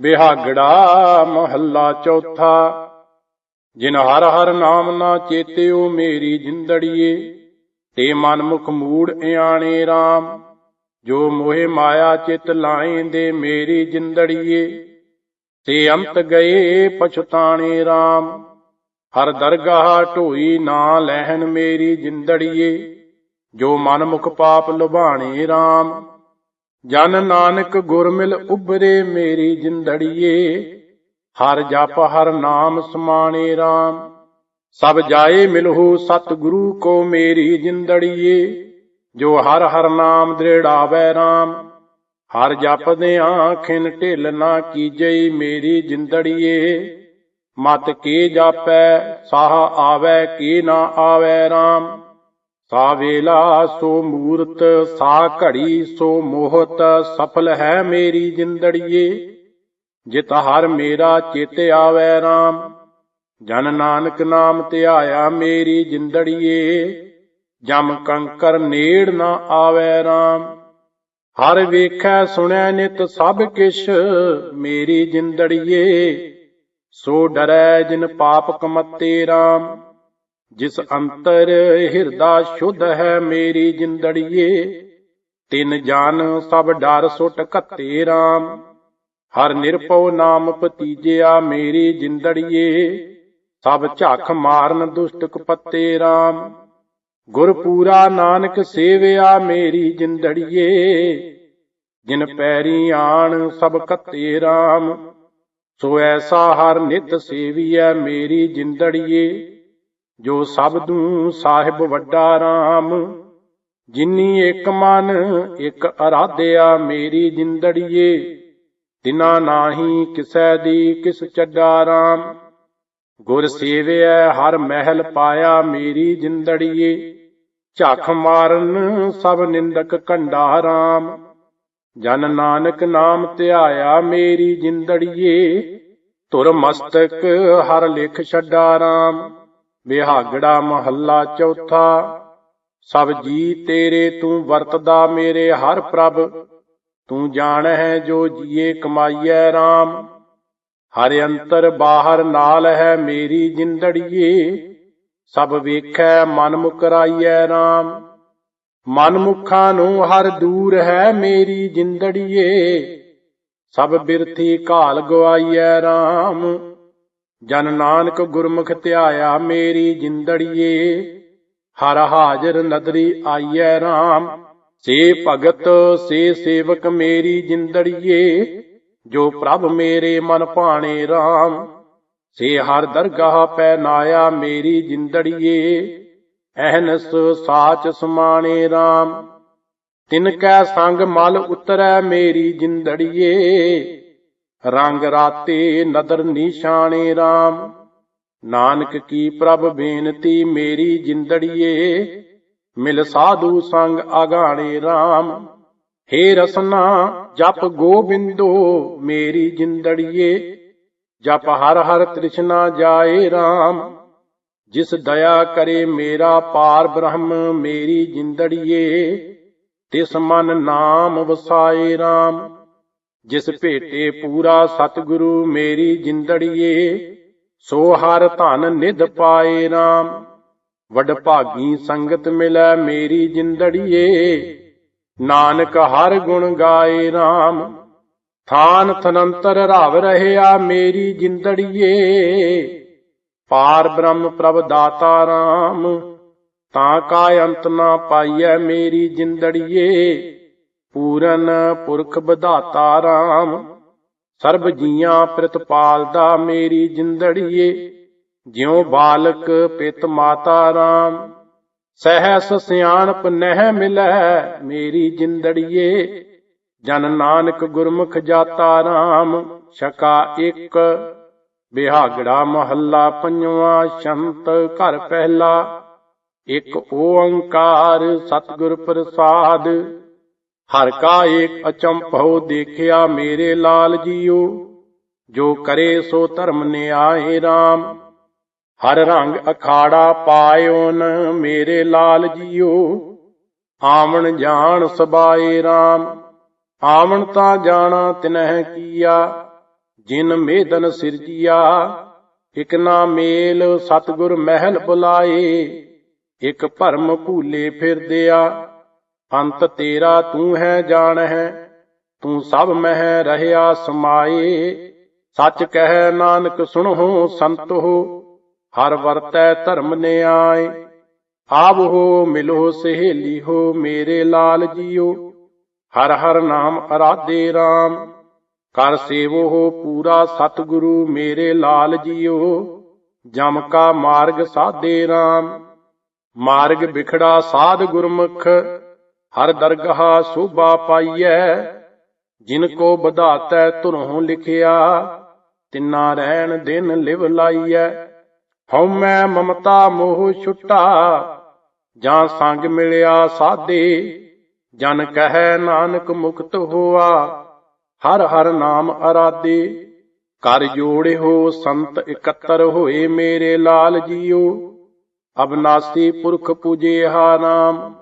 ਬਿਹਾਗੜਾ ਮਹੱਲਾ ਚੌਥਾ। ਜਿਨ ਹਰ ਹਰ ਨਾਮ ਨਾ ਚੇਤਿਓ ਮੇਰੀ ਜਿੰਦੜੀਏ, ਤੇ ਮਨ ਮੁਖ ਮੂੜ ਇਆਣੇ RAM ਜੋ ਮੋਹਿ ਮਾਇਆ ਚਿਤ ਲਾਏਂਦੇ ਮੇਰੀ ਜਿੰਦੜੀਏ, ਤੇ ਅੰਤ ਗਏ ਪਛਤਾਣੇ RAM ਹਰ ਦਰਗਾਹ ਢੋਈ ਨਾ ਲਹਿਣ ਮੇਰੀ ਜਿੰਦੜੀਏ, ਜੋ ਮਨ ਮੁਖ ਪਾਪ ਲੁਭਾਣੇ RAM ਜਨ ਨਾਨਕ ਗੁਰ ਮਿਲ ਉਬਰੇ ਮੇਰੀ ਜਿੰਦੜੀਏ, ਹਰ ਜਪ ਹਰ ਨਾਮ ਸਮਾਣੇ RAM ਸਭ ਜਾਏ ਮਿਲਹੁ ਸਤ ਗੁਰੂ ਕੋ ਮੇਰੀ ਜਿੰਦੜੀਏ, ਜੋ ਹਰ ਹਰ ਨਾਮ ਦ੍ਰਿੜਾਵੇ RAM ਹਰ ਜਪਦੇ ਆਖਿਨ ਢਿਲ ਨਾ ਕੀਜਈ ਮੇਰੀ ਜਿੰਦੜੀਏ, ਮਤ ਕੇ ਜਾਪੈ, ਸਾਹ ਆਵੈ ਕੀ ਨਾ ਆਵੈ RAM ਸਾ ਵੇਲਾ ਸੋ ਮੂਰਤ, ਸਾ ਘੜੀ ਸੋ ਮੋਹਤ, ਸਫਲ ਹੈ ਮੇਰੀ ਜਿੰਦੜੀਏ। ਜਿਤ ਹਰ ਮੇਰਾ ਚਿਤ ਆਵੈ RAM ਜਨ ਨਾਨਕ ਨਾਮ ਧਿਆਇਆ ਮੇਰੀ ਜਿੰਦੜੀਏ। ਜਮ ਕੰਕਰ ਨੇੜ ਨਾ ਆਵੈ RAM ਹਰ ਵੇਖੈ ਸੁਣੈ ਨਿਤ ਸਭ ਕਿਛ ਮੇਰੀ ਜਿੰਦੜੀਏ। ਸੋ ਡਰੈ ਜਿਨ ਪਾਪ ਕਮਤੇ RAM ਜਿਸ ਅੰਤਰ ਹਿਰਦਾ ਸ਼ੁੱਧ ਹੈ ਮੇਰੀ ਜਿੰਦੜੀਏ, ਤਿਨ ਜਾਨ ਸਭ ਡਰ ਸੁਟ ਘੱਤੇ RAM ਹਰ ਨਿਰਪਉ ਨਾਮ ਪਤੀਜਿਆ ਮੇਰੀ ਜਿੰਦੜੀਏ, ਸਭ ਝੱਖ ਮਾਰਨ ਦੁਸ਼ਟ ਕਪੱਤੇ RAM ਗੁਰ ਪੂਰਾ ਨਾਨਕ ਸੇਵਿਆ ਮੇਰੀ ਜਿੰਦੜੀਏ, ਜਿਨ ਪੈਰੀ ਆਣ ਸਭ ਕੱਤੇ RAM ਸੋ ਐਸਾ ਹਰ ਨਿਤ ਸੇਵੀਐ ਮੇਰੀ ਜਿੰਦੜੀਏ। ਜੋ ਸਭ ਦੂ ਸਾਹਿਬ ਵੱਡਾ RAM ਜਿਨੀ ਇੱਕ ਮਨ, ਇੱਕ ਅਰਾਧਿਆ ਮੇਰੀ ਜਿੰਦੜੀਏ, ਤਿਨਾ ਨਾਹੀ ਕਿਸੈ ਦੀ ਕਿਸ ਚੱਡਾ RAM ਗੁਰ ਸੇਵਿਐ ਹਰ ਮਹਿਲ ਪਾਇਆ ਮੇਰੀ ਜਿੰਦੜੀਏ, ਝੱਖ ਮਾਰਨ ਸਭ ਨਿੰਦਕ ਕੰਡਾ RAM ਜਨ ਨਾਨਕ ਨਾਮ ਧਿਆਇਆ ਮੇਰੀ ਜਿੰਦੜੀਏ ਤੁਰ ਮਸਤਕ ਹਰ ਲਿਖ ਛੱਡਾ RAM ਬਿਹਾਗੜਾ ਮਹੱਲਾ ਚੌਥਾ, ਸਭ ਜੀ ਤੇਰੇ ਤੂੰ ਵਰਤਦਾ ਮੇਰੇ ਹਰ ਪ੍ਰਭ, ਤੂੰ ਜਾਣ ਹੈ ਜੋ ਜੀਏ ਕਮਾਈਐ RAM ਹਰ ਅੰਤਰ ਬਾਹਰ ਨਾਲ ਹੈ ਮੇਰੀ ਜਿੰਦੜੀਏ, ਸਭ ਵੇਖੈ ਮਨ ਮੁਕਰਾਈਐ RAM ਮਨ ਮੁਖਾਂ ਨੂੰ ਹਰ ਦੂਰ ਹੈ ਮੇਰੀ ਜਿੰਦੜੀਏ, ਸਭ ਬਿਰਥੀ ਘਾਲ ਗਵਾਈਐ RAM ਜਨ ਨਾਨਕ ਗੁਰਮੁਖ ਧਿਆਇਆ ਮੇਰੀ ਜਿੰਦੜੀਏ, ਹਰ ਹਾਜ਼ਰ ਨਦਰੀ ਆਈਐ RAM ਸੇ ਭਗਤ, ਸੇ ਸੇਵਕ ਮੇਰੀ ਜਿੰਦੜੀਏ, ਜੋ ਪ੍ਰਭ ਮੇਰੇ ਮਨ ਭਾਣੇ RAM ਸੇ ਹਰ ਦਰਗਾਹ ਪੈ ਨਾਇਆ ਮੇਰੀ ਜਿੰਦੜੀਏ ਅਹਨਸ ਸਾਚ ਸਮਾਣੇ RAM ਤਿਨ ਕੈ ਸੰਗ ਮਲ ਉਤਰੈ ਮੇਰੀ ਜਿੰਦੜੀਏ ਰੰਗ ਰਾਤੇ ਨਦਰ ਨਿਸ਼ਾਨੇ RAM ਨਾਨਕ ਕੀ ਪ੍ਰਭ ਬੇਨਤੀ ਮੇਰੀ ਜਿੰਦੜੀਏ, ਮਿਲ ਸਾਧੂ ਸੰਗ ਆਗਾਣੇ RAM ਹੇ ਰਸਨਾ, ਜਪ ਗੋਬਿੰਦੋ ਮੇਰੀ ਜਿੰਦੜੀਏ, ਜਪ ਹਰ ਹਰ ਤ੍ਰਿਸ਼ਨਾ ਜਾਏ RAM ਜਿਸ ਦਇਆ ਕਰੇ ਮੇਰਾ ਪਾਰ ਬ੍ਰਹਮ ਮੇਰੀ ਜਿੰਦੜੀਏ, ਤਿਸ ਮਨ ਨਾਮ ਵਸਾਏ RAM ਜਿਸ ਭੇਟੇ ਪੂਰਾ ਸਤਿਗੁਰੂ ਮੇਰੀ ਜਿੰਦੜੀਏ, ਸੋ ਹਰ ਧਨ ਨਿਧ ਪਾਏ RAM ਵਡ ਭਾਗੀ ਸੰਗਤ ਮਿਲੈ ਮੇਰੀ ਜਿੰਦੜੀਏ, ਨਾਨਕ ਹਰ ਗੁਣ ਗਾਏ RAM ਥਾਨ ਥਨੰਤਰ ਰਵ ਰਹਿਆ ਮੇਰੀ ਜਿੰਦੜੀਏ, ਪਾਰ ਬ੍ਰਹਮ ਪ੍ਰਭ ਦਾਤਾ RAM ਤਾਂ ਕਾ ਅੰਤ ਨਾ ਪਾਈਐ ਮੇਰੀ ਜਿੰਦੜੀਏ ਪੂਰਨ ਪੁਰਖ ਵਿਧਾਤਾ RAM ਸਰਬ ਜੀਆਂ ਪ੍ਰਤਪਾਲਦਾ ਮੇਰੀ ਜਿੰਦੜੀਏ, ਜਿਉ ਬਾਲਕ ਪਿਤ ਮਾਤਾ RAM ਸਹਿਸ ਸਿਆਣਪ ਨਹਿ ਮਿਲੈ ਮੇਰੀ ਜਿੰਦੜੀਏ, ਜਨ ਨਾਨਕ ਗੁਰਮੁਖ ਜਾਤਾ RAM ਛਕਾ ਇੱਕ, ਬਿਹਾਗੜਾ ਮਹੱਲਾ ਪੰਜਵਾ ਸ਼ੰਤ ਘਰ ਪਹਿਲਾ, ਇੱਕ ਓੰਕਾਰ ਸਤਿਗੁਰ ਪ੍ਰਸਾਦ ਹਰ ਕਾ ਏਕ ਅਚੰਭਉ ਦੇਖਿਆ ਮੇਰੇ ਲਾਲ ਜੀਓ, ਜੋ ਕਰੇ ਸੋ ਧਰਮ ਨਿਆਏ RAM ਹਰ ਰੰਗ ਅਖਾੜਾ ਪਾਇਓਨ ਮੇਰੇ ਲਾਲ ਜੀਓ, ਆਵਣ ਜਾਣ ਸਬਾਏ RAM ਆਵਣ ਤਾਂ ਜਾਣਾ ਤਿਨਹਿ ਕੀਆ, ਜਿਨ ਮੇਦਨ ਸਿਰਜੀਆ। ਇਕ ਨਾ ਮੇਲ ਸਤਗੁਰ ਮਹਿਲ ਬੁਲਾਏ, ਇਕ ਭਰਮ ਭੂਲੇ ਫਿਰਦਿਆ। ਅੰਤ ਤੇਰਾ ਤੂੰ ਹੈ ਜਾਣ ਹੈ ਤੂੰ ਸਭ ਮਹਿ ਰਹਿਆ ਸਮਾਏ। ਸੱਚ ਕਹਿ ਨਾਨਕ ਸੁਣੋ ਸੰਤ ਹੋ, ਹਰ ਵਰਤੈ ਧਰਮ ਨਿਆਏ। ਆਵੋ ਮਿਲੋ ਸਹੇਲੀ ਹੋ ਮੇਰੇ ਲਾਲ ਜੀਓ, ਹਰ ਹਰ ਨਾਮ ਅਰਾਧੇ RAM ਕਰ ਸੇਵੋ ਹੋ ਪੂਰਾ ਸਤਿਗੁਰੂ ਮੇਰੇ ਲਾਲ ਜੀਓ, ਜਮ ਕਾ ਮਾਰਗ ਸਾਧੇ RAM ਮਾਰਗ ਵਿਖੜਾ ਸਾਧ ਗੁਰਮੁਖ ਹਰ ਦਰਗਾਹ ਸੋਭਾ ਪਾਈਐ, ਜਿਨ ਕੋ ਬਧਾਤੈ ਧੁਰੋਂ ਲਿਖਿਆ, ਤਿੰਨਾ ਰਹਿਣ ਦਿਨ ਲਿਵ ਲਾਈਐ। ਹਉਮੈ ਮਮਤਾ ਮੋਹ ਛੁਟਾ, ਜਾਂ ਸੰਗ ਮਿਲਿਆ ਸਾਦੇ, ਜਨ ਕਹੈ ਨਾਨਕ ਮੁਕਤ ਹੋਆ। ਹਰ ਹਰ ਨਾਮ ਅਰਾਦੇ, ਕਰ ਜੋੜਿਓ ਸੰਤ ਇਕੱਤਰ ਹੋਏ ਮੇਰੇ ਲਾਲ ਜੀਓ। ਅਬਨਾਸੀ ਪੁਰਖ ਪੂਜੇ ਹਾ ਨਾਮ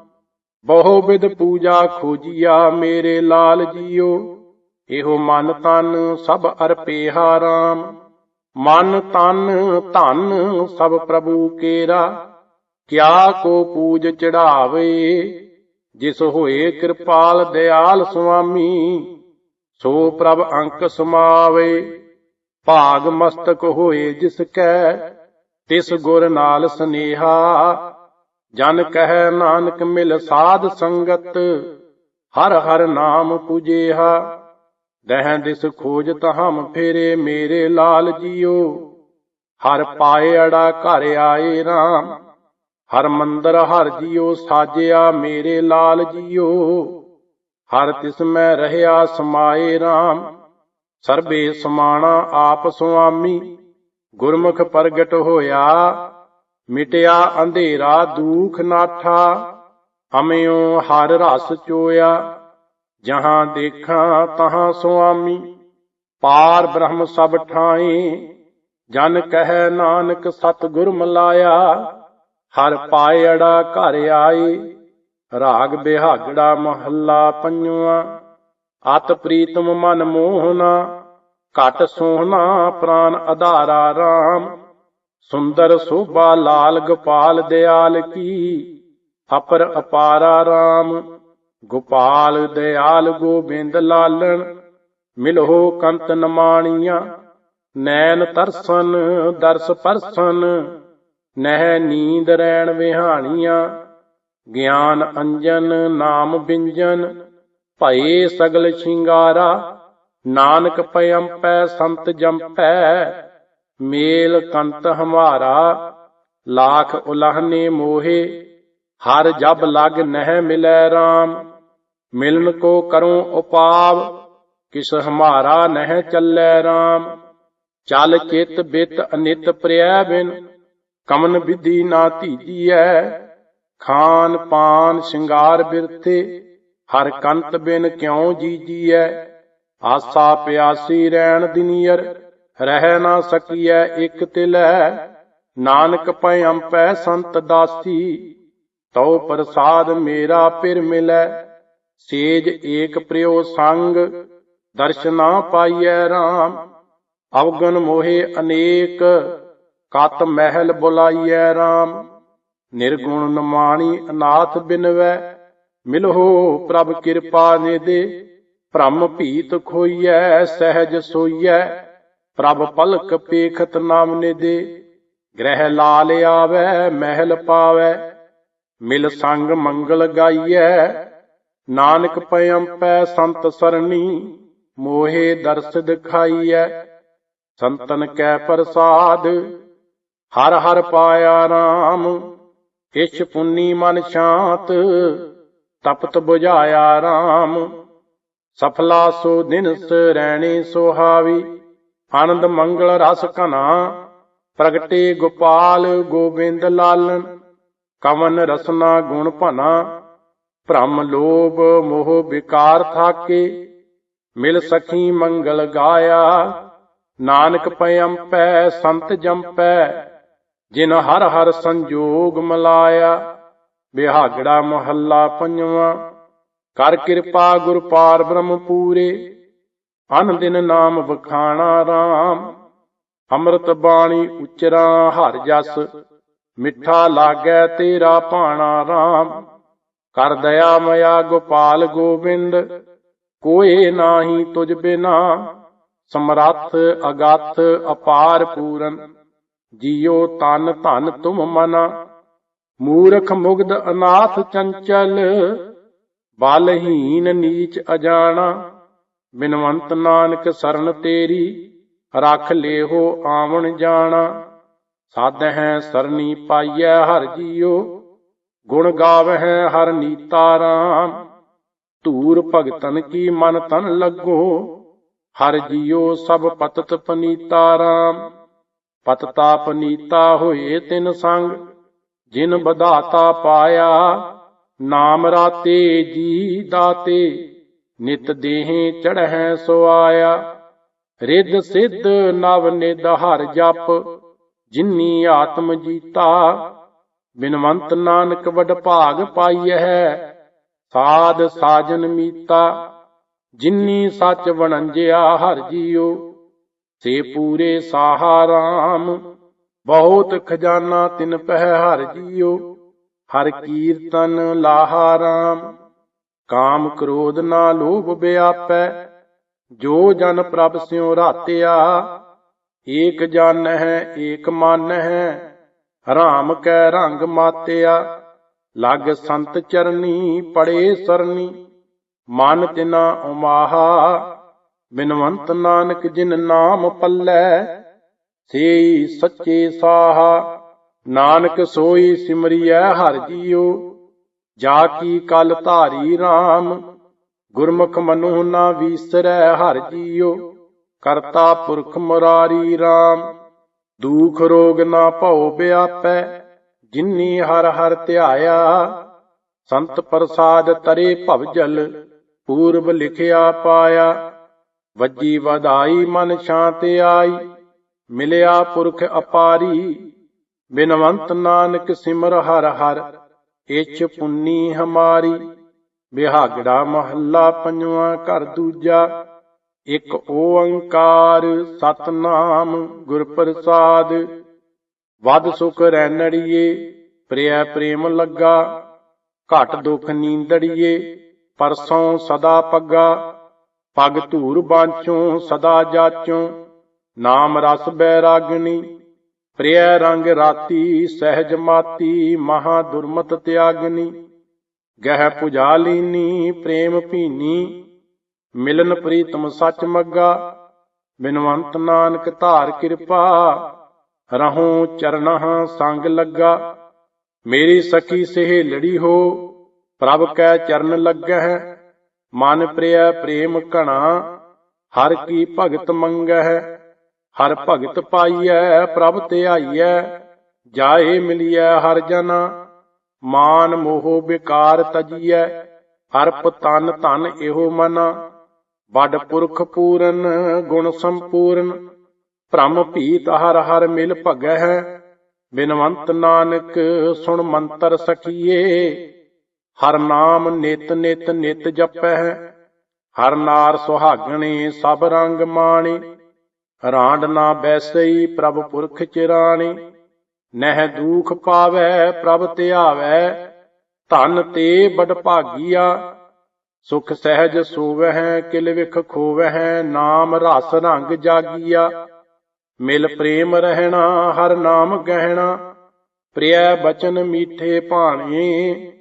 ਬਹੁ ਵਿਦ ਪੂਜਾ ਖੋਜੀਆ ਮੇਰੇ ਲਾਲ ਜੀਓ। ਇਹੋ ਮਨ ਤਨ ਸਭ ਅਰਪੇ ਹਾ ਰਾਮ ਮਨ ਤਨ ਧਨ ਸਭ ਪ੍ਰਭੂ ਕੇਰਾ। ਕਿਆ ਕੋ ਪੂਜ ਚੜਾਵੇ, ਜਿਸ ਹੋਏ ਕਿਰਪਾਲ ਦਿਆਲ ਸੁਆਮੀ। ਸੋ ਪ੍ਰਭ ਅੰਕ ਸਮਾਵੇ, ਭਾਗ ਮਸਤਕ ਹੋਏ ਜਿਸ ਕੈ। ਤਿਸ ਗੁਰ ਨਾਲ ਸਨੇਹਾ ਜਨ ਕਹਿ ਨਾਨਕ ਮਿਲ ਸਾਧ ਸੰਗਤ, ਹਰ ਹਰ ਨਾਮ ਪੁਜੇਹਾ। ਦਹਿ ਦਿਸ ਖੋਜ ਹਮ ਫੇਰੇ ਮੇਰੇ ਲਾਲ ਜੀਓ। ਹਰ ਪਾਏ ਅੜਾ ਘਰ ਆਏ RAM ਹਰ ਮੰਦਰ ਹਰ ਜੀਓ ਸਾਜਿਆ ਮੇਰੇ ਲਾਲ ਜੀਓ। ਹਰ ਤਿਸ ਮੈਂ ਰਹਿਆ ਸਮਾਏ RAM ਸਰਬੇ ਸਮਾਣਾ ਆਪ ਸੁਆਮੀ। ਗੁਰਮੁਖ ਪ੍ਰਗਟ ਹੋਇਆ ਮਿਟਿਆ ਅੰਧੇਰਾ ਦੂਖ ਨਾਠਾ ਹਮਿਓ ਹਰ ਰਸ ਚੋਇਆ, ਜਹਾਂ ਦੇਖਾਂ ਤਹਾਂ ਸੁਆਮੀ, ਪਾਰ ਬ੍ਰਹਮ ਸਭ ਠਾਏ, ਜਨ ਕਹਿ ਨਾਨਕ ਸਤ ਗੁਰ ਮਲਾਇਆ ਹਰ ਪਾਇੜਾ ਘਰ ਆਏ, ਰਾਗ ਬਿਹਾਗੜਾ ਮਹੱਲਾ ਪੰਜਵਾ, ਅਤ ਪ੍ਰੀਤਮ ਮਨ ਮੋਹਨਾ, ਘਟ ਸੋਹਣਾ ਪ੍ਰਾਨ ਆਧਾਰਾ RAM ਸੁੰਦਰ ਸੋਭਾ ਲਾਲ ਗੋਪਾਲ ਦਿਆਲ ਕੀ? ਅਪਰ ਅਪਾਰਾ RAM ਗੋਪਾਲ ਦਿਆਲ ਗੋਬਿੰਦ ਲਾਲਣ, ਮਿਲੋ ਕੰਤ ਨਮਾਣੀਆਂ, ਨੈਣ ਤਰਸਨ, ਦਰਸ ਪਰਸਨ, ਨਹਿ ਨੀਂਦ ਰੈਣ ਵਿਹਾਣੀਆਂ, ਗਿਆਨ ਅੰਜਨ, ਨਾਮ ਬਿੰਜਨ, ਭਏ ਸਗਲ ਸ਼ਿੰਗਾਰਾ, ਨਾਨਕ ਪਇੰਪੈ ਸੰਤ ਜੰਪੈ। ਮੇਲ ਕੰਤ ਹਮਾਰਾ, ਲਾਖ ਉਲਹਨੇ ਮੋਹੇ, ਹਰ ਜਬ ਲਗ ਨਹਿ ਮਿਲੈ RAM ਮਿਲਨ ਕੋ ਕਰੂੰ ਉਪਾਵ, ਕਿਸ ਹਮਾਰਾ ਨਹਿ ਚੱਲੈ RAM ਚਲ ਚਿਤ ਬਿਤ ਅਨਿਤ ਪ੍ਰਿਆ ਬਿਨ, ਕਮਨ ਵਿਧੀ ਨਾ ਧੀਜੀਐ ਖਾਨ ਪਾਨ ਸ਼ਿੰਗਾਰ ਬਿਰਥੇ, ਹਰ ਕੰਤ ਬਿਨ ਕਿਉ ਜੀਜੀਐ। ਆਸਾ ਪਿਆਸੀ ਰਹਿਣ ਦਿਨੀਅਰ ਰਹਿ ਨਾ ਸਕੀਐ ਇਕ ਤਿਲੈ। ਨਾਨਕ ਪੈ ਅੰਪੈ ਸੰਤ ਦਾਸੀ। ਤਉ ਪ੍ਰਸਾਦ ਮੇਰਾ ਪਿਰ ਮਿਲੈ। ਸੇਜ ਏਕ ਪ੍ਰਿਓ ਸੰਗ ਦਰਸ਼ਨਾ ਪਾਈਐ RAM ਅਵਗਨ ਮੋਹੇ ਅਨੇਕ, ਕਤ ਮਹਿਲ ਬੁਲਾਈਐ RAM ਨਿਰਗੁਣ ਨਮਾਣੀ ਅਨਾਥ ਬਿਨਵੈ। ਮਿਲਹੁ ਪ੍ਰਭ ਕਿਰਪਾ ਨੇ ਦੇ ਭ੍ਰਮ ਭੀਤ ਖੋਈਐ, ਸਹਿਜ ਸੋਈਐ। ਪ੍ਰਭ ਪਲਕ ਪੇਖਤ ਨਾਮ ਨਿਦੇ ਗ੍ਰਹਿ ਲਾਲ ਆਵੈ, ਮਹਿਲ ਪਾਵੈ, ਮਿਲ ਸੰਗ ਮੰਗਲ ਗਾਈਐ, ਨਾਨਕ ਪੈ ਸੰਤ ਸਰਣੀ, ਮੋਹੇ ਦਰਸ ਦਿਖਾਈਐ, ਸੰਤਨ ਕੈ ਪ੍ਰਸਾਦ, ਹਰ ਹਰ ਪਾਇਆ RAM ਇਛ ਪੁੰਨੀ ਮਨ ਸ਼ਾਂਤ ਤਪਤ 부ਝਾਇਆ RAM ਸਫਲਾ ਸੋ ਦਿਨਸ ਰਹਿਣੀ ਸੁਹਾਵੀ ਆਨੰਦ ਮੰਗਲ ਰਸ ਘਨਾ, ਪ੍ਰਗਟੇ ਗੋਪਾਲ ਗੋਬਿੰਦ ਲਾਲਨ, ਕਵਨ ਰਸਨਾ ਗੁਣ ਭਨਾ, ਭ੍ਰਮ ਲੋਭ ਮੋਹ ਵਿਕਾਰ ਥਾਕੇ, ਮਿਲ ਸਖੀ ਮੰਗਲ ਗਾਇਆ, ਨਾਨਕ ਪਇੰਪੈ ਸੰਤ ਜੰਪੈ, ਜਿਨ ਹਰ ਹਰ ਸੰਜੋਗ ਮਲਾਇਆ, ਬਿਹਾਗੜਾ ਮਹੱਲਾ ਪੰਜਵਾ, ਕਰ ਕਿਰਪਾ ਗੁਰ ਪਾਰ ਬ੍ਰਹਮ ਪੂਰੇ ਅਨ ਦਿਨ ਨਾਮ ਵਖਾਣਾ RAM ਅੰਮ੍ਰਿਤ ਬਾਣੀ ਉਚਰਾ ਹਰ ਜਸ। ਮਿੱਠਾ ਲਾਗੈ ਤੇਰਾ ਭਾਣਾ RAM ਕਰ ਦਇਆ ਮਇਆ ਗੋਪਾਲ ਗੋਬਿੰਦ। ਕੋਏ ਨਾਹੀ ਤੁਝ ਬਿਨਾ। ਸਮਰੱਥ ਅਗਾਥ ਅਪਾਰ ਪੂਰਨ। ਜੀਉ ਤਨ ਧਨ ਤੁਮ ਮਨਾ। ਮੂਰਖ ਮੁਗਧ ਅਨਾਥ ਚੰਚਲ। ਬਲਹੀਨ ਨੀਚ ਅਜਾਣਾ। ਬਿਨਵੰਤ ਨਾਨਕ ਸਰਨ ਤੇਰੀ, ਰੱਖ ਲੇਹੋ ਆਵਣ ਜਾਣਾ। ਸਾਧ ਹੈ ਸਰਨੀ ਪਾਈਐ ਹਰ ਜੀਓ ਗੁਣ ਗਾਵਹਿ ਹਰ ਨੀਤਾ ਰਾਮ। ਧੂਰ ਭਗਤਨ ਕੀ ਮਨ ਤਨ ਲੱਗੋ, ਹਰ ਜੀਓ ਸਭ ਪਤਤ ਪਨੀਤਾ ਰਾਮ। ਪਤਤਾ ਪਨੀਤਾ ਹੋਏ ਤਿਨ ਸੰਗ, ਜਿਨ ਬਧਾਤਾ ਪਾਇਆ, ਨਾਮ ਰਾਤੇ ਜੀ ਦਾਤੇ। ਨਿਤ ਦੇਹੇ ਚੜ੍ਹੈ ਸੋ ਆਇਆ। ਰਿੱਧ ਸਿੱਧ ਨਵ ਨਿਦ ਹਰ ਜਪ, ਜਿਨੀ ਆਤਮ ਜੀਤਾ। ਬਿਨਵੰਤ ਨਾਨਕ ਵਡ ਭਾਗ ਪਾਈਐ, ਸਾਧ ਸਾਜਨ ਮੀਤਾ। ਜਿਨੀ ਸੱਚ ਵਣੰਜਿਆ ਹਰ ਜੀਓ ਸੇ ਪੂਰੇ ਸਾਹਾ ਰਾਮ। ਬਹੁਤ ਖਜ਼ਾਨਾ ਤਿਨ ਪਹਿ ਹਰ ਜੀਉ, ਹਰ ਕੀਰਤਨ ਲਾਹਾ ਰਾਮ। ਕਾਮ ਕ੍ਰੋਧ ਨਾ ਲੋਭ ਬਿਆਪੈ, ਜੋ ਜਨ ਪ੍ਰਭ ਸਿਉ ਰਾਤਿਆ, ਏਕ ਜਨ ਹੈ, ਏਕ ਮਨ ਹੈ, ਰਾਮ ਕੈ ਰੰਗ ਮਾਤਿਆ, ਲਗ ਸੰਤ ਚਰਨੀ ਪੜੇ ਸਰਨੀ, ਮਨ ਤਿਨਾ ਉਮਾਹਾ, ਬਿਨਵੰਤ ਨਾਨਕ ਜਿਨ ਨਾਮ ਪੱਲੈ, ਸੇਈ ਸੱਚੇ ਸਾਹਾ, ਨਾਨਕ ਸੋਈ ਸਿਮਰਿਐ ਹਰ ਜੀਓ ਜਾ ਕੀ ਕਲ ਧਾਰੀ RAM ਗੁਰਮੁਖ ਮਨੁ ਨਾ ਵੀਸਰੈ ਹਰ ਜੀਓ ਕਰਤਾ ਪੁਰਖ ਮੁਰਾਰੀ RAM ਦੂਖ ਰੋਗ ਨਾ ਭਉ ਬਿਆਪੈ, ਜਿਨੀ ਹਰ ਹਰ ਧਿਆਇਆ। ਸੰਤ ਪ੍ਰਸਾਦ ਤਰੇ ਭਵ ਜਲ, ਪੂਰਬ ਲਿਖਿਆ ਪਾਇਆ। ਵੱਜੀ ਵਧਾਈ ਮਨ ਸ਼ਾਂਤ ਆਈ, ਮਿਲਿਆ ਪੁਰਖ ਅਪਾਰੀ। ਬਿਨਵੰਤ ਨਾਨਕ ਸਿਮਰ ਹਰ ਹਰ ਇਛ ਪੁੰਨੀ ਹਮਾਰੀ, ਬਿਹਾਗੜਾ ਮਹੱਲਾ ਪੰਜਵਾਂ ਘਰ ਦੂਜਾ, ਇਕ ਓੰਕਾਰ ਸਤਨਾਮ ਗੁਰ ਪ੍ਰਸਾਦ ਵਦ ਸੁਖ ਰੈਣੜੀਏ, ਪ੍ਰਿਆ ਪ੍ਰੇਮ ਲੱਗਾ, ਘਟ ਦੁਖ ਨੀਂਦੜੀਏ, ਪਰਸੋਂ ਸਦਾ ਪੱਗਾ, ਪਗ ਧੂਰ ਬਾਂਚੋਂ ਸਦਾ ਜਾਚੋਂ, ਨਾਮ ਰਸ ਬੈਰਾਗਣੀ ਪ੍ਰਿਯ ਰੰਗ ਰਾਤੀ ਸਹਿਜ ਮਾਤੀ ਮਹਾ ਦੁਰਮਤ ਤਿਆਗਨੀ, ਗਹਿ ਪੁਜਾ ਲੀਨੀ ਪ੍ਰੇਮ ਭੀਨੀ, ਮਿਲਨ ਪ੍ਰੀਤਮ ਸੱਚ ਮੱਗਾ, ਬਿਨਵੰਤ ਨਾਨਕ ਧਾਰ ਕਿਰਪਾ, ਰਹੂੰ ਚਰਨਹ ਸੰਗ ਲੱਗਾ, ਮੇਰੀ ਸਖੀ ਸਹੇਲੜੀ ਹੋ, ਪ੍ਰਭ ਕੈ ਚਰਨ ਲੱਗਹਿ, ਮਨ ਪ੍ਰਿਆ ਪ੍ਰੇਮ ਘਣਾ, ਹਰ ਕੀ ਭਗਤ ਮੰਗਹਿ ਹਰ ਭਗਤ ਪਾਈਐ, ਪ੍ਰਭ ਧਿਆਈਐ, ਜਾਏ ਮਿਲਿਐ ਹਰ ਜਨ। ਮਾਨ ਮੋਹ ਵਿਕਾਰ ਤਜੀਐ ਹਰਪ ਤਨ ਧਨ ਇਹੋ ਮਨ। ਵੱਡ ਪੁਰਖ ਪੂਰਨ, ਗੁਣ ਸੰਪੂਰਨ, ਭ੍ਰਮ ਭੀਤ ਹਰ ਹਰ ਮਿਲ ਭਗਹਿ। ਬਿਨਵੰਤ ਨਾਨਕ ਸੁਣ ਮੰਤਰ ਸਖੀਏ, ਹਰ ਨਾਮ ਨਿਤ ਨਿਤ ਨਿਤ ਹੈ ਹਰ ਨਾਰ ਸੁਹਾਗਣੇ ਸਭ ਰੰਗ ਮਾਣੇ। ਰਾਂਡ ਨਾ ਬੈਸਈ ਪ੍ਰਭ ਪੁਰਖ ਚਿਰਾਣੀ, ਨਹਿ ਦੂਖ ਪਾਵੈ ਪ੍ਰਭ ਧਿਆਵੈ, ਧਨ ਤੇ ਬੜ ਭਾਗੀਆ, ਸੁਖ ਸਹਿਜ ਸੋਵਹਿ, ਕਿਲ ਵਿਖ ਖੋਵਹਿ, ਨਾਮ ਰਸ ਰੰਗ ਜਾਗੀਆ। ਮਿਲ ਪ੍ਰੇਮ ਰਹਿਣਾ, ਹਰ ਨਾਮ ਗਹਿਣਾ ਪ੍ਰਿਯ ਬਚਨ ਮੀਠੇ ਭਾਣੇ।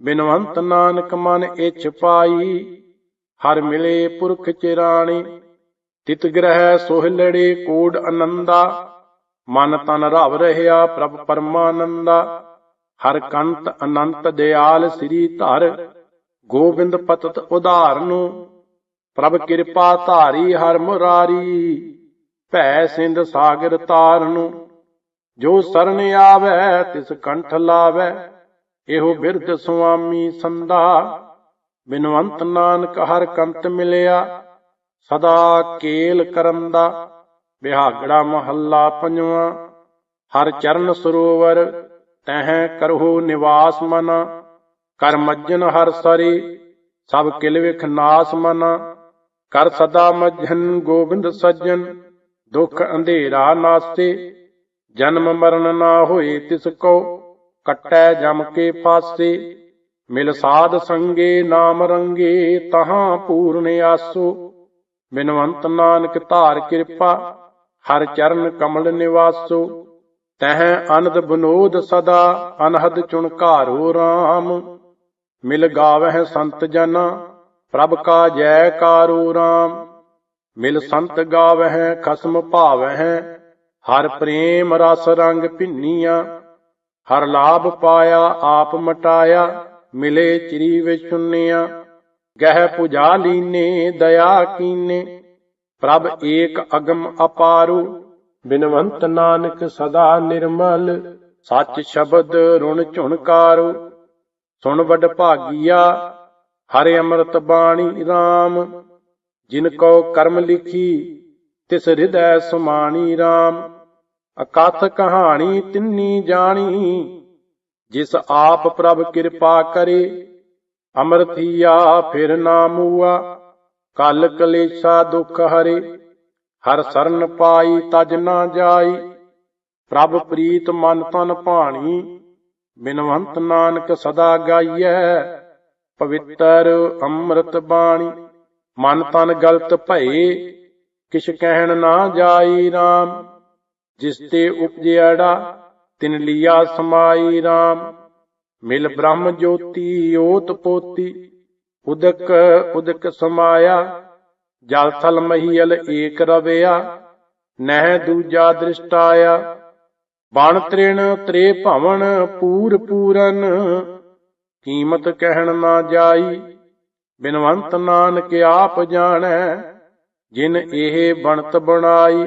ਬਿਨਵੰਤ ਨਾਨਕ ਮਨ ਇਛ ਪਾਈ, ਹਰ ਮਿਲੇ ਪੁਰਖ ਚਿਰਾਣੀ ਤਿਤ ਗ੍ਰਹਿ ਸੋਹਿਲੜੇ ਕੋਡ ਅਨੰਦਾ, ਮਨ ਤਨ ਰਵ ਰਹਿਆ ਪ੍ਰਭ ਪਰਮਾਨੰਦਾ। ਹਰ ਕੰਤ ਅਨੰਤ ਦਿਆਲ ਸ੍ਰੀ ਧਰ, ਗੋਬਿੰਦ ਪਤਤ ਉਧਾਰਨੁ। ਪ੍ਰਭ ਕਿਰਪਾ ਧਾਰੀ ਹਰ ਮੁਰਾਰੀ, ਭੈ ਸਿੰਧ ਸਾਗਰ ਤਾਰਨੁ। ਜੋ ਸਰਨ ਆਵੈ, ਤਿਸ ਕੰਠ ਲਾਵੈ, ਇਹੋ ਬਿਰਧ ਸੁਆਮੀ ਸੰਦਾ ਬਿਨਵੰਤ ਨਾਨਕ ਹਰ ਕੰਤ ਮਿਲਿਆ ਸਦਾ ਕੇਲ ਕਰੰਦਾ ਬਿਹਾਗੜਾ ਮਹੱਲਾ ਪੰਜਵਾਂ। ਹਰ ਚਰਨ ਸਰੋਵਰ ਤਹ ਕਰਹੁ ਨਿਵਾਸ ਮਨ। ਕਰ ਮੱਜਨ ਹਰ ਸਰੀ, ਸਭ ਕਿਲ ਵਿਖ ਨਾਸ ਮਨ। ਕਰ ਸਦਾ ਮਝਨ ਗੋਬਿੰਦ ਸੱਜਣ, ਦੁਖ ਅੰਧੇਰਾ ਨਾਸੇ ਜਨਮ ਮਰਨ ਨਾ ਹੋਏ ਤਿਸ ਕੋ, ਕੱਟੈ ਜਮ ਕੇ ਫਾਸੇ। ਮਿਲ ਸਾਧ ਸੰਗੇ ਨਾਮ ਰੰਗੇ, ਤਹਾਂ ਪੂਰਨ ਆਸੋ। ਬਿਨਵੰਤ ਨਾਨਕ ਧਾਰ ਕਿਰਪਾ, ਹਰ ਚਰਨ ਕਮਲ ਨਿਵਾਸੋ, ਤਹਿ ਅਨੰਦ ਬਨੋਦ ਸਦਾ, ਅਨਹਦ ਚੁਣਕਾਰੋ RAM ਮਿਲ ਗਾਵਹਿ ਸੰਤ ਜਨ, ਪ੍ਰਭ ਕਾ ਜੈਕਾਰੋ RAM ਮਿਲ ਸੰਤ ਗਾਵਹਿ, ਖਸਮ ਭਾਵਹਿ, ਹਰ ਪ੍ਰੇਮ ਰਸ ਰੰਗ ਭਿੰਨੀਆਂ। ਹਰ ਲਾਭ ਪਾਇਆ, ਆਪ ਮਟਾਇਆ, ਮਿਲੇ ਚਿਰੀ ਵਿਚੁੰਨਿਆ ਗਹਿ ਪੁਜਾ ਲੀਨੇ ਦਇਆ ਕੀਨੇ, ਪ੍ਰਭ ਏਕ ਅਗਮ ਅਪਾਰੂ, ਬਿਨਵੰਤ ਨਾਨਕ ਸਦਾ ਨਿਰਮਲ, ਸੱਚ ਸ਼ਬਦ ਰੁਣ ਝੁਣਕਾਰੂ, ਸੁਣ ਵਡ ਭਾਗੀਆ, ਹਰਿ ਅੰਮ੍ਰਿਤ ਬਾਣੀ RAM ਜਿਨ ਕੋ ਕਰਮ ਲਿਖੀ, ਤਿਸ ਹਿਰਦੈ ਸੁਮਾਣੀ RAM ਅਕਥ ਕਹਾਣੀ ਤਿੰਨੀ ਜਾਣੀ, ਜਿਸ ਆਪ ਪ੍ਰਭ ਕਿਰਪਾ ਕਰੇ ਅਮਰਥੀਆ ਫਿਰ ਨਾ ਮੂਆ ਕਲ ਕਲੇਸ਼ਾ ਦੁਖ ਹਰੇ, ਹਰ ਸਰਨ ਪਾਈ ਤਜ ਨਾ ਜਾਈ। ਪ੍ਰਭ ਪ੍ਰੀਤ ਮਨ ਤਨ ਭਾਣੀ, ਬਿਨਵੰਤ ਨਾਨਕ ਸਦਾ ਗਾਈਐ। ਪਵਿੱਤਰ ਅੰਮ੍ਰਿਤ ਬਾਣੀ, ਮਨ ਤਨ ਗਲਤ ਭਏ, ਕਿਛ ਕਹਿਣ ਨਾ ਜਾਈ RAM ਜਿਸ ਤੇ ਉਪਜਿਆੜਾ ਤਿਨ ਲੀਆ ਸਮਾਈ RAM ਮਿਲ ਬ੍ਰਹਮ ਜੋਤੀ, ਓਤ ਪੋਤੀ, ਉਦਕ ਉਦਕ ਸਮਾਇਆ, ਜਲ ਥਲ ਮਹੀਲ ਏਕ ਰਵਿਆ, ਨਹਿ ਦੂਜਾ ਦ੍ਰਿਸ਼ਟਾਇਆ, ਬਣ ਤ੍ਰਿਣ ਤ੍ਰੇ ਭਵਨ ਪੂਰ ਪੂਰਨ, ਕੀਮਤ ਕਹਿਣ ਨਾ ਜਾਈ, ਬਿਨਵੰਤ ਨਾਨਕ ਆਪ ਜਾਣੈ, ਜਿਨ ਇਹ ਬਣਤ ਬਣਾਈ